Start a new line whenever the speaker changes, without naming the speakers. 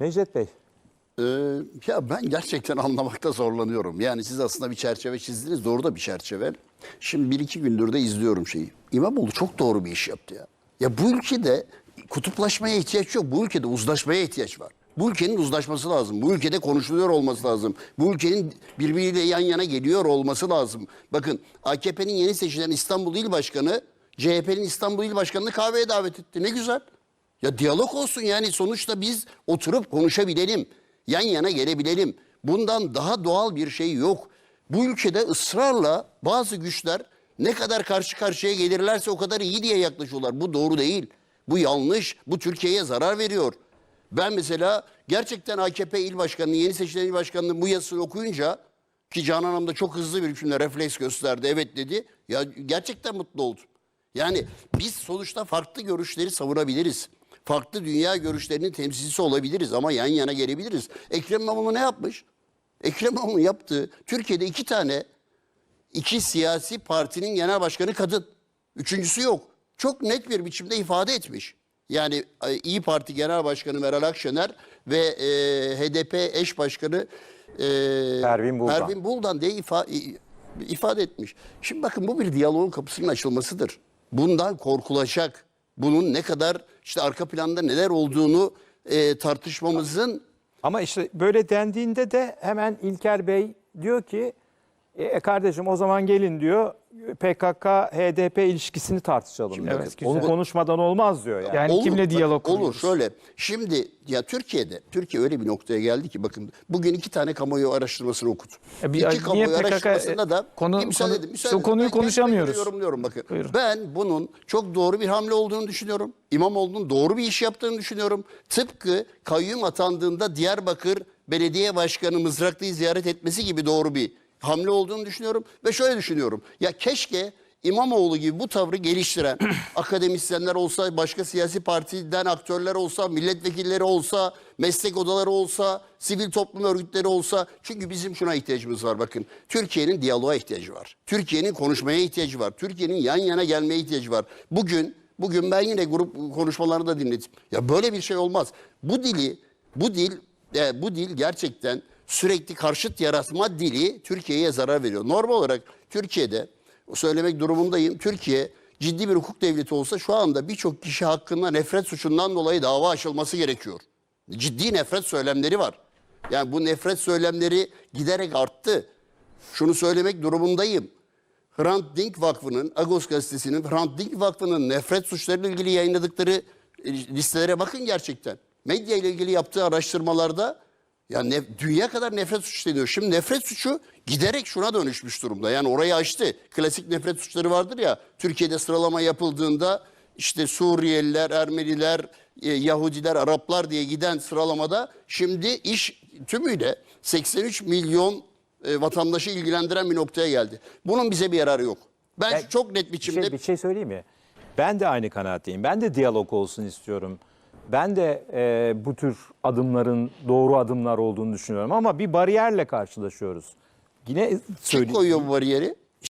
Necdet Bey,
Ee, ya ben gerçekten anlamakta zorlanıyorum. Yani siz aslında bir çerçeve çizdiniz. Doğru da bir çerçeve. Şimdi bir iki gündür de izliyorum şeyi. İmamoğlu çok doğru bir iş yaptı ya. Ya bu ülkede kutuplaşmaya ihtiyaç yok. Bu ülkede uzlaşmaya ihtiyaç var. Bu ülkenin uzlaşması lazım. Bu ülkede konuşuluyor olması lazım. Bu ülkenin birbiriyle yan yana geliyor olması lazım. Bakın AKP'nin yeni seçilen İstanbul İl Başkanı CHP'nin İstanbul İl Başkanı'nı kahveye davet etti. Ne güzel. Ya diyalog olsun yani sonuçta biz oturup konuşabilelim. Yan yana gelebilelim. Bundan daha doğal bir şey yok. Bu ülkede ısrarla bazı güçler ne kadar karşı karşıya gelirlerse o kadar iyi diye yaklaşıyorlar. Bu doğru değil. Bu yanlış. Bu Türkiye'ye zarar veriyor. Ben mesela gerçekten AKP il başkanının, yeni seçilen il başkanının bu yazısını okuyunca ki Canan Hanım da çok hızlı bir biçimde refleks gösterdi. Evet dedi. Ya gerçekten mutlu oldum. Yani biz sonuçta farklı görüşleri savunabiliriz. Farklı dünya görüşlerinin temsilcisi olabiliriz ama yan yana gelebiliriz. Ekrem İmamoğlu ne yapmış? Ekrem İmamoğlu yaptığı Türkiye'de iki tane iki siyasi partinin genel başkanı kadın. Üçüncüsü yok. Çok net bir biçimde ifade etmiş. Yani e, İyi Parti Genel Başkanı Meral Akşener ve e, HDP eş başkanı e,
Pervin Buldan.
Pervin Buldan diye ifa- ifade etmiş. Şimdi bakın bu bir diyaloğun kapısının açılmasıdır. Bundan korkulacak. Bunun ne kadar işte arka planda neler olduğunu e, tartışmamızın
ama işte böyle dendiğinde de hemen İlker Bey diyor ki e, kardeşim o zaman gelin diyor PKK HDP ilişkisini tartışalım.
Şimdi
diyor.
bakın,
Onu konuşmadan olmaz diyor yani.
Yani kimle
bakın,
diyalog
Olur
kuruyoruz?
şöyle. Şimdi ya Türkiye'de Türkiye öyle bir noktaya geldi ki bakın bugün iki tane kamuoyu araştırmasını okudum.
E bir-
iki
niye
kamuoyu
PKK
araştırmasında da
konu-
Bir müsaade
konu-
edin, müsaade
şu
edin.
konuyu
Ben
konuşamıyoruz.
yorumluyorum bakın.
Buyurun.
Ben bunun çok doğru bir hamle olduğunu düşünüyorum. İmamoğlu'nun doğru bir iş yaptığını düşünüyorum. Tıpkı kayyum atandığında Diyarbakır Belediye Başkanı Mızraklı'yı ziyaret etmesi gibi doğru bir hamle olduğunu düşünüyorum. Ve şöyle düşünüyorum. Ya keşke İmamoğlu gibi bu tavrı geliştiren akademisyenler olsa, başka siyasi partiden aktörler olsa, milletvekilleri olsa, meslek odaları olsa, sivil toplum örgütleri olsa. Çünkü bizim şuna ihtiyacımız var bakın. Türkiye'nin diyaloğa ihtiyacı var. Türkiye'nin konuşmaya ihtiyacı var. Türkiye'nin yan yana gelmeye ihtiyacı var. Bugün bugün ben yine grup konuşmalarını da dinledim. Ya böyle bir şey olmaz. Bu dili, bu dil, e, bu dil gerçekten sürekli karşıt yaratma dili Türkiye'ye zarar veriyor. Normal olarak Türkiye'de söylemek durumundayım. Türkiye ciddi bir hukuk devleti olsa şu anda birçok kişi hakkında nefret suçundan dolayı dava açılması gerekiyor. Ciddi nefret söylemleri var. Yani bu nefret söylemleri giderek arttı. Şunu söylemek durumundayım. Hrant Dink Vakfı'nın, Agos gazetesinin Hrant Dink Vakfı'nın nefret suçlarıyla ilgili yayınladıkları e, listelere bakın gerçekten. Medya ile ilgili yaptığı araştırmalarda ya ne- dünya kadar nefret suçu deniyor. Şimdi nefret suçu giderek şuna dönüşmüş durumda. Yani orayı açtı. Klasik nefret suçları vardır ya. Türkiye'de sıralama yapıldığında işte Suriyeliler, Ermeniler, e, Yahudiler, Araplar diye giden sıralamada şimdi iş tümüyle 83 milyon e, vatandaşı ilgilendiren bir noktaya geldi. Bunun bize bir yararı yok. Ben
Ya,
çok net
Bir
biçimde
şey, bir şey söyleyeyim mi? Ben de aynı kanaatteyim. Ben de diyalog olsun istiyorum. Ben de e, bu tür adımların doğru adımlar olduğunu düşünüyorum. Ama bir bariyerle karşılaşıyoruz. Yine
kim
söyleyeyim.
koyuyor bu bariyeri?